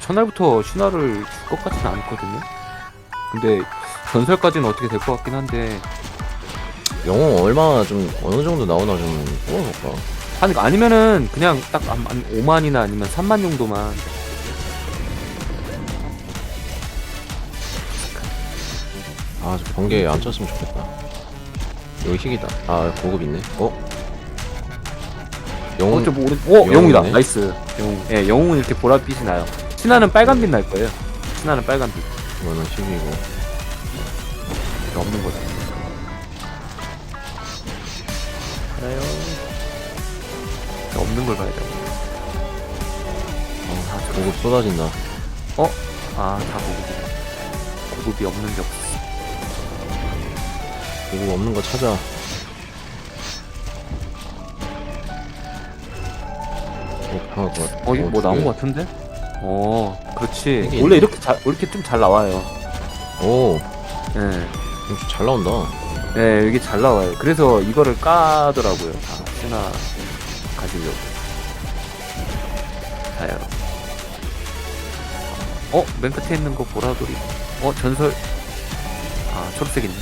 첫날부터 신화를 줄 것 같지는 않거든요. 근데 전설까지는 어떻게 될 것 같긴 한데 영웅 얼마나 좀 어느 정도 나오나 좀 뽑아볼까. 아니 아니면은 그냥 딱 한 5만이나 아니면 3만 정도만 아, 저 번개 안 쳤으면 좋겠다. 여기 희귀다. 아, 고급 있네. 어? 영웅, 어, 저 오른 오 영웅이네. 영웅이다 나이스 영웅 예 영웅은 이렇게 보랏빛이 나요 신화는 빨간빛 날 거예요 신화는 빨간빛 이거는 희귀고. 이거 없는 거죠 알아요 이거 없는 걸 봐야 돼 아, 고급 쏟아진다. 아다 고급이다 고급이 없는 게 없어 고급 없는 거 찾아. 어, 같아. 어 이거 뭐두 나온 개. 거 같은데 어 그렇지 이게 원래 있네. 이렇게 잘 이렇게 좀 잘 나와요 오, 예 좀잘 나온다. 네, 이게 잘 나와요. 그래서 이거를 까더라고요. 다 신화 가지려고. 자요. 어, 맨 끝에 있는 거 보라돌이. 어, 전설. 아, 초록색 있네.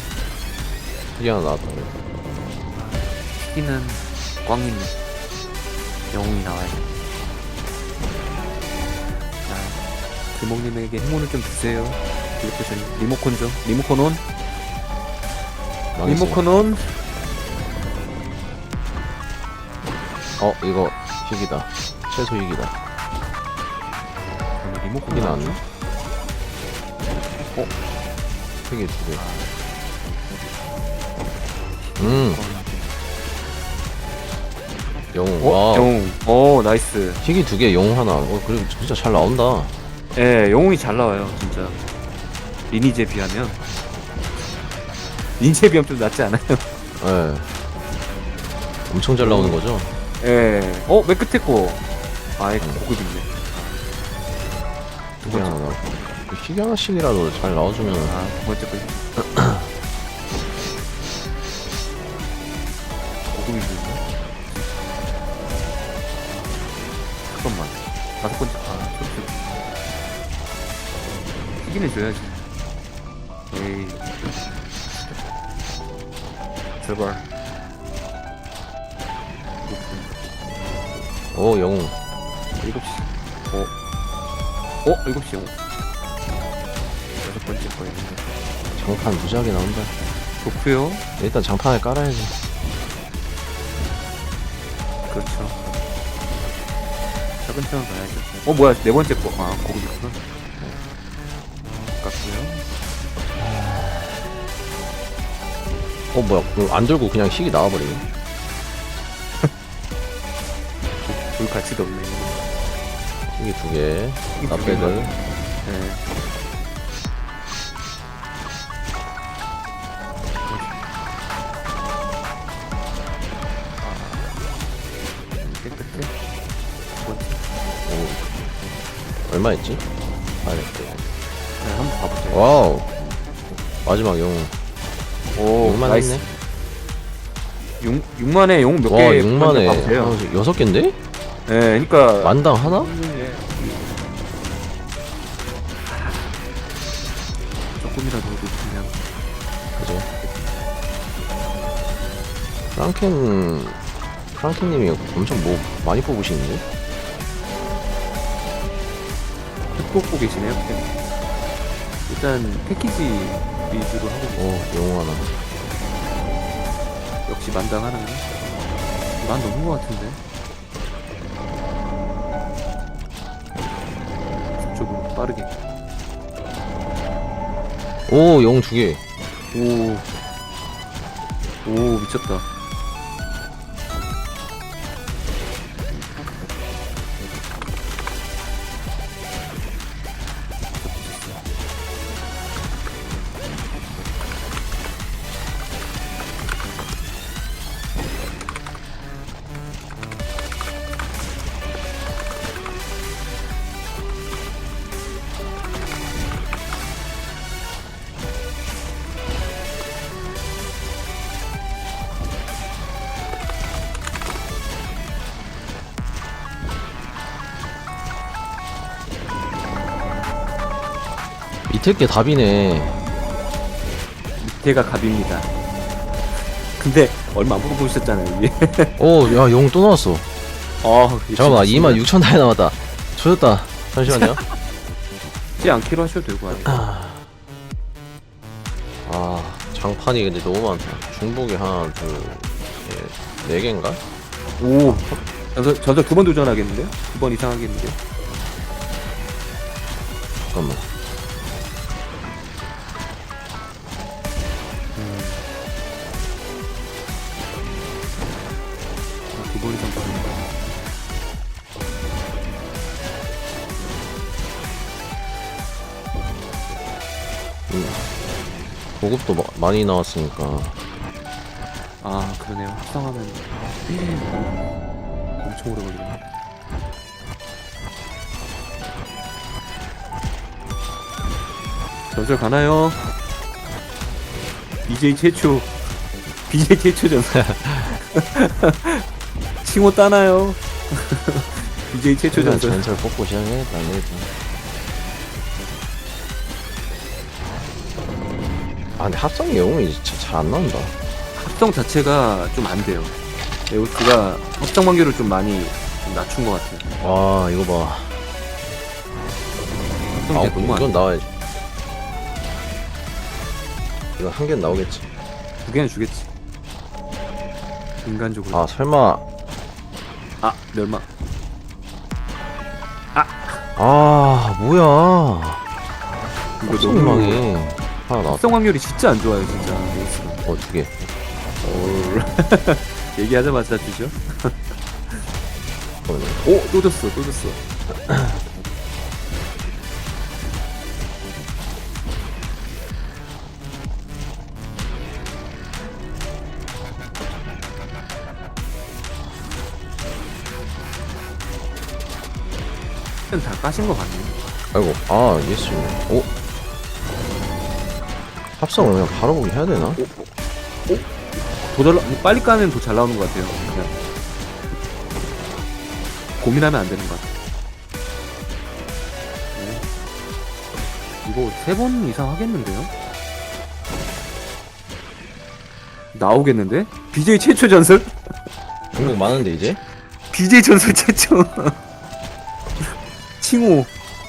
희귀 하나 나왔다. 희귀는 꽝이네. 영웅이 나와요. 자, 길목님에게 행운을 좀 주세요. 이렇게 리모컨 좀. 리모컨 온. 망했어요. 리모컨 온. 어, 이거 희귀다. 최소 희귀다. 저는 리모컨 희귀 나왔네. 어? 희귀 두 개. 음, 영웅. 어? 와. 영웅. 어, 나이스. 희귀 두 개, 영웅 하나. 어, 그리고 진짜 잘 나온다. 예, 영웅이 잘 나와요, 진짜. 리니지에 비하면. 리니지에 비하면 좀 낫지 않아요? 예. 엄청 잘 나오는 거죠? 예. 어, 맨 끝에 거. 아예 음. 고급 있네. 두개 하나 나오고. 희귀 하나씩이라도 잘 나와주면. 아, 두 번째 거. 고급이 있네. 잠깐만. 다섯 번째. 아, 좋 지. 튀기는 줘야지. 에이. 제발. 오, 영웅. 일곱 시. 어. 어, 일곱 시 영웅. 여섯 번째 거 있는데. 장판 무지하게 나온다. 좋고요. 일단 장판을 깔아야지. 그렇죠. 차근차근 가야죠. 어, 뭐야, 네 번째 거. 아, 고급이구나. 어, 뭐야. 그거 안 들고 그냥 희귀 나와버리네. 둘 가치도 없네. 희귀 두 개. 두 나빼들. 네. 아, 깨끗해. 두 번째. 오. 얼마 했지? 아, 네. 네, 한번 봐보세요. 와우. 마지막 영웅. 오, 6만 나이스. 했네. 6, 6만에 용몇 와, 개? 6만에. 봐보세요. 아, 여섯 개인데? 네, 그러니까 만당 하나? 예. 조금이라도 높으면 그죠. 프랑켄, 프랑켄님이 엄청 뭐 많이 뽑으시는데? 흑 뽑고 계시네요. 그냥. 일단 패키지 위주로 하고 오, 어, 영웅 하나. 역시 만당 하나요? 만 넘은 것 같은데. 저쪽으로 빠르게. 오, 영웅 두 개. 오. 오 미쳤다. 밑에 게 답이네. 밑에가 갑입니다. 근데 얼마 안 물어보셨잖아요. 위에. 오, 야, 용 또 나왔어. 어, 잠깐만, 2만 6천 달이 남았다. 조졌다. 잠시만요. 지 않기로 하셔도 되고 아니요. 아, 장판이 근데 너무 많다. 중복이 하나, 둘, 셋, 네 개인가? 오. 전설 전설 두번 도전하겠는데요? 두 번 이상 하겠는데요? 잠깐만. 보급도 마- 많이 나왔으니까. 아 그러네요. 합성하면 엄청 오래 걸리네. 전설 가나요? BJ 최초 BJ 최초 전설 칭호 따나요? BJ 최초 일단 전설 전설 뽑고 시작해야겠다, 안 아, 근데 합성 영웅이 진짜 잘 안 나온다. 합성 자체가 좀 안 돼요. 에오스가 합성 관계를 좀 많이 좀 낮춘 것 같아요. 와, 이거 봐. 합성 아, 게 너무 안 이건 돼. 나와야지. 이건 한 개는 나오겠지. 두 개는 주겠지. 인간적으로. 아, 설마. 아, 멸망. 아, 뭐야. 이거 합성 너무 망이 하나. 합성 확률이 진짜 안 좋아요, 진짜. 에오스가. 어, 두 개. 올. 얘기하자마자 주죠. 잠깐만요. 오, 또 줬어, 또 줬어. 다 까신 것 같네. 아이고, 아, 예수네. 오. 합성을 그냥 바로 보기 해야 되나? 나- 빨리 까면 더 잘 나오는 것 같아요. 그냥. 고민하면 안 되는 것 같아요. 네. 이거 세 번 이상 하겠는데요? 나오겠는데? BJ 최초 전설? 중복 많은데, 이제? BJ 전설 최초. 칭호.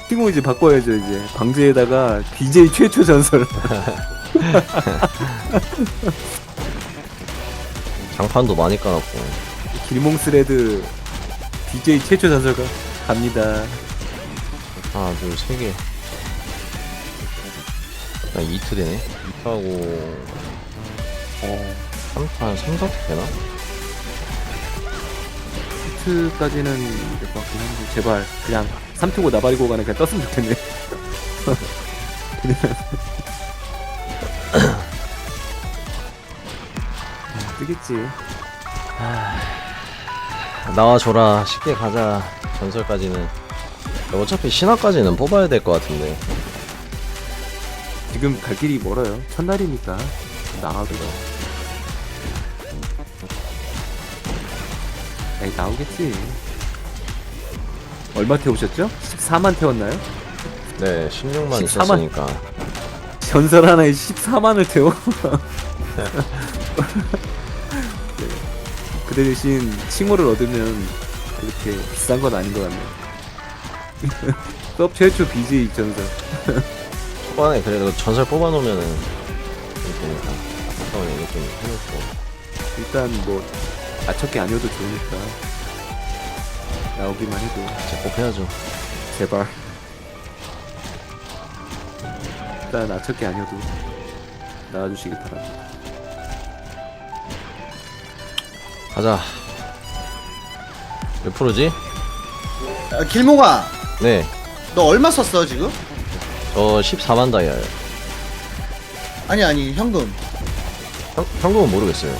칭호 이제 바꿔야죠, 이제. 방제에다가 BJ 최초 전설. 장판도 많이 까놨고. 길몽 스레드 BJ 최초 전설가 갑니다. 하나, 둘, 세 개. 나 이트 되네. 이트하고, 어. 3판, 3, 4트 되나? 히트까지는 될 것 같긴 한데 제발 그냥 삼투고 나발이고 가는 그냥 떴으면 좋겠네 그냥 아, 뜨겠지 나와줘라. 쉽게 가자. 전설까지는. 어차피 신화까지는 뽑아야 될 것 같은데. 지금 갈 길이 멀어요 첫날이니까 나와도 에이 나오겠지 얼마 태우셨죠? 14만 태웠나요? 네, 16만 14만. 있었으니까. 전설 하나에 14만을 태워. 네. 그 대신 칭호를 얻으면 그렇게 비싼 건 아닌 것 같네요. 서브 최초 BJ 전설. 초반에 그래도 전설 뽑아놓으면은 이거 좀 해놓고. 일단 뭐 아척기 아니어도 좋으니까 나오기만 해도 진짜 꼭 해야죠. 제발. 일단 아척기 아니어도 나와주시기 바랍니다. 가자. 몇 프로지? 아, 길몽아, 네. 너 얼마 썼어 지금? 저 14만 다이아요. 아니 아니 현금. 현, 현금은 모르겠어요.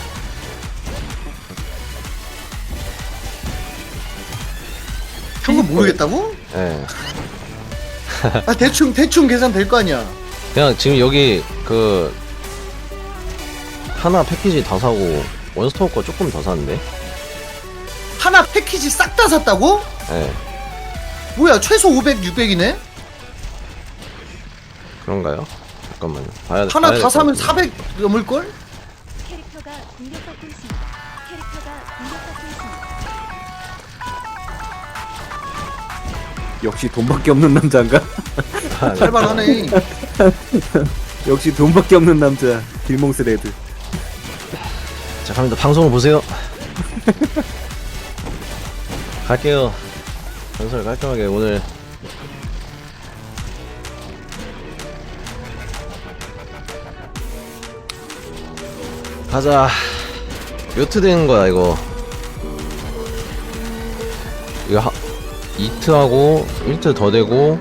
현금 모르겠다고? 예. 아 대충 대충 계산 될 거 아니야. 그냥 지금 여기 그 하나 패키지 다 사고 원스토어 거 조금 더 샀는데. 하나 패키지 싹 다 샀다고? 예. 뭐야 최소 500, 600이네? 그런가요? 잠깐만요. 봐야 하나 봐야 다 될것 사면 같은데. 400 넘을걸? 캐릭터가 공격받고 있습니다. 캐릭터가 공격받고 있습니다. 역시 돈밖에 없는 남자인가? 아, 네. 살만하네 역시 돈밖에 없는 남자 길몽스 레드 자 갑니다. 방송을 보세요. 갈게요. 전설 깔끔하게 오늘 가자. 요트 되는 거야 이거. 이거 하, 2트하고 1트 더 되고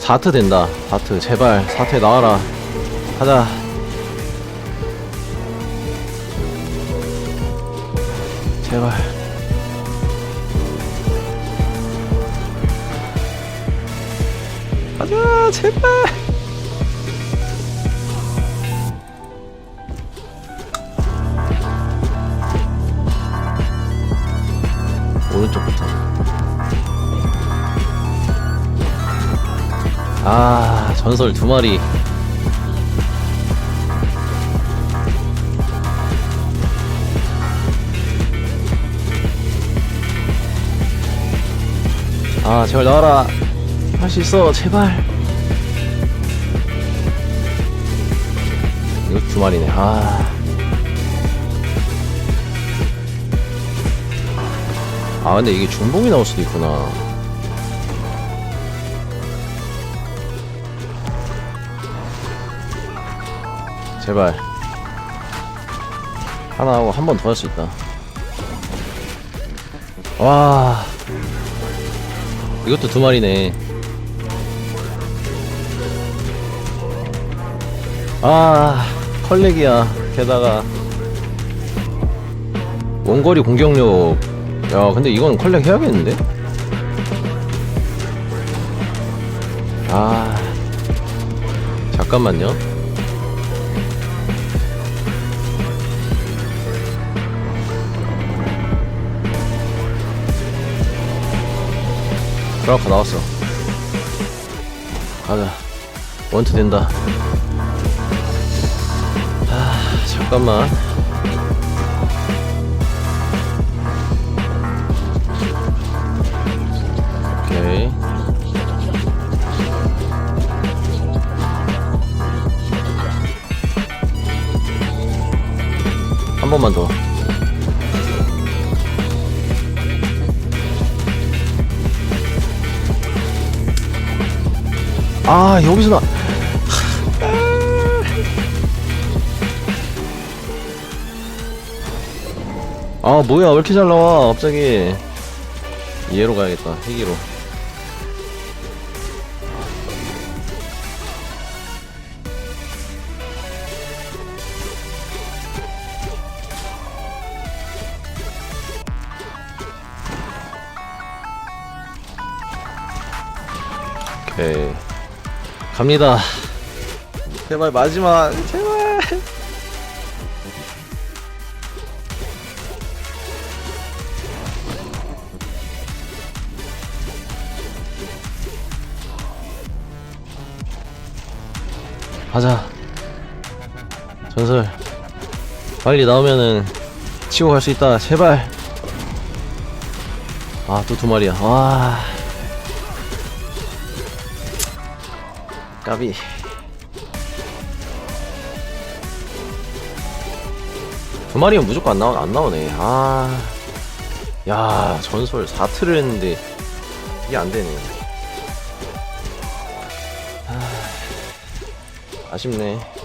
4트 된다. 4트 제발 4트 나와라. 가자. 제발. 가자, 제발. 오른쪽부터. 아, 전설 두 마리. 아, 제발 나와라. 할 수 있어, 제발. 이거 두 마리네. 아. 아, 근데 이게 중복이 나올 수도 있구나. 제발. 하나 하고 한 번 더 할 수 있다. 와. 이것도 두 마리네. 아, 컬렉이야. 게다가 원거리 공격력. 야, 근데 이건 컬렉 해야겠는데? 아, 잠깐만요. 드라카 나왔어. 가자. 원투 된다. 아, 잠깐만. 오케이. 한 번만 더. 아 여기서 나. 아 뭐야 왜 이렇게 잘 나와 갑자기. 얘로 가야겠다 희기로. 오케이 갑니다. 제발 마지막. 제발. 가자. 전설. 빨리 나오면은 치고 갈 수 있다. 제발. 아 또 두 마리야. 와 까비. 두 마리면 무조건 안, 나오, 안 나오네. 아. 야 전설 4트를 했는데 이게 안 되네. 아, 아쉽네